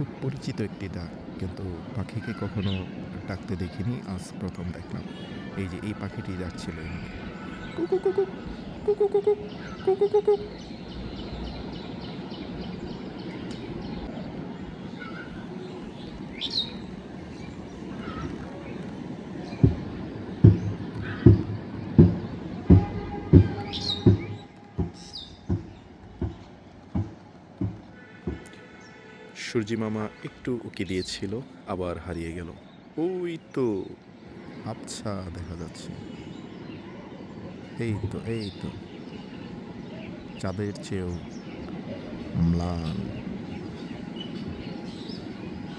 একটি ডাক কিন্তু পাখিকে কখনো ডাকতে দেখিনি আজ প্রথম দেখলাম এই যে এই পাখিটি যাচ্ছিল কুকু কুকু কুকু কুকু কুকু কুকু কুকু সূর্যি মামা একটু উকি দিয়েছিল, আবার হারিয়ে গেল। ওই তো। আচ্ছা দেখা যাচ্ছে। এই তো এই তো। চাঁদের চেয়েও ম্লান।